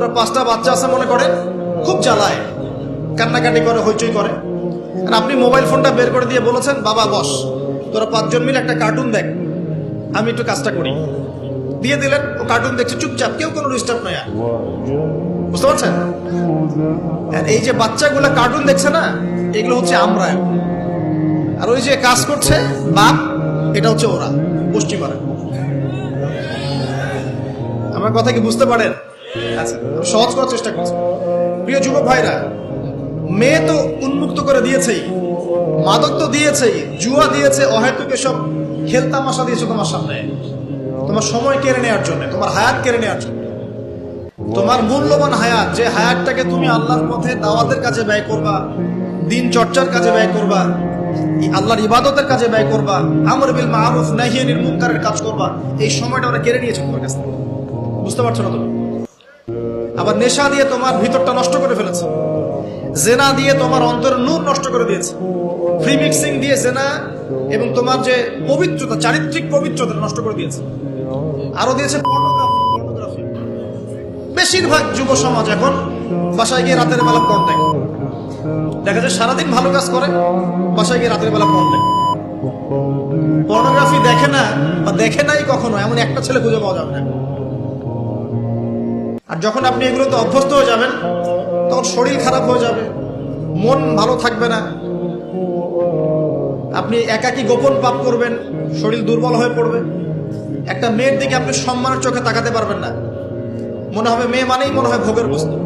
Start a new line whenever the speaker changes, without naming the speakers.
আপনার পাঁচটা বাচ্চা আছে মনে করেন, খুব জ্বালায়, কান্নাকাটি করে, হইচই করে। আর আপনি মোবাইল ফোনটা বের করে দিয়ে বলেছেন, বাবা, বস, তোরা পাঁচজন মিলে একটা কার্টুন দেখ, আমি একটু কাজটা করি। দিয়ে দিলেন, ও কার্টুন দেখছে, চুপচাপ, কেউ কোনো ডিস্টার্ব নয় বুঝতে পারছেন? এই যে বাচ্চাগুলো কার্টুন দেখছে না, এগুলো হচ্ছে আমরা আর ওই যে কাজ করছে, বাপ, এটা হচ্ছে ওরা করে। আমার কথা কি বুঝতে পারেন? আচ্ছা সহজ করার চেষ্টা করছি। প্রিয় যুবক ভাইরা, মেয়ে তো উন্মুক্ত করে দিয়েছেই, মাদক তো দিয়েছেই, জুয়া দিয়েছে, অহেতুকে সব খেলতামাশা দিয়েছে তোমার সামনে। তোমার সময় কেড়ে নেওয়ার জন্য, তোমার হায়াত কেড়ে নেওয়ার জন্য। তোমার মূল্যবান হায়াত, যে হায়াতটাকে তুমি আল্লাহর পথে দাওয়াতের কাজে ব্যয় করবা, দিন চর্চার কাজে ব্যয় করবা, আল্লাহর ইবাদতের কাজে ব্যয় করবা, আমর বিল মাহরুফ নাহিয়ানির মুনকারের কাজ করবা, এই সময়টা ওরা কেড়ে নিয়েছে তোমার কাছ থেকে। বুঝতে পারছ না তুমি? আবার নেশা দিয়ে তোমার ভিতরটা নষ্ট করে ফেলেছে। জেনা দিয়ে তোমার অন্তর নূর নষ্ট করে দিয়েছে। ফ্রি মিক্সিং দিয়ে জেনা এবং তোমার যে পবিত্রতা, চারিত্রিক পবিত্রতা নষ্ট করে দিয়েছে। আরও দিয়েছে। বেশিরভাগ যুব সমাজ এখন বাসায় গিয়ে রাতের বেলা পণ দেখে। দেখা যায় সারাদিন ভালো কাজ করে, বাসায় গিয়ে রাতের বেলা পণ দেখে। পর্নোগ্রাফি দেখে না বা দেখে নাই কখনো, এমন একটা ছেলে খুঁজে পাওয়া যাবে না। আর যখন আপনি এগুলোতে অভ্যস্ত হয়ে যাবেন, তখন শরীর খারাপ হয়ে যাবে, মন ভালো থাকবে না। আপনি একাকি গোপন পাপ করবেন, শরীর দুর্বল হয়ে পড়বে। একটা মেয়ের দিকে আপনি সম্মানের চোখে তাকাতে পারবেন না। মনে হবে মেয়ে মানেই মনে হয় ভোগের বস্তু।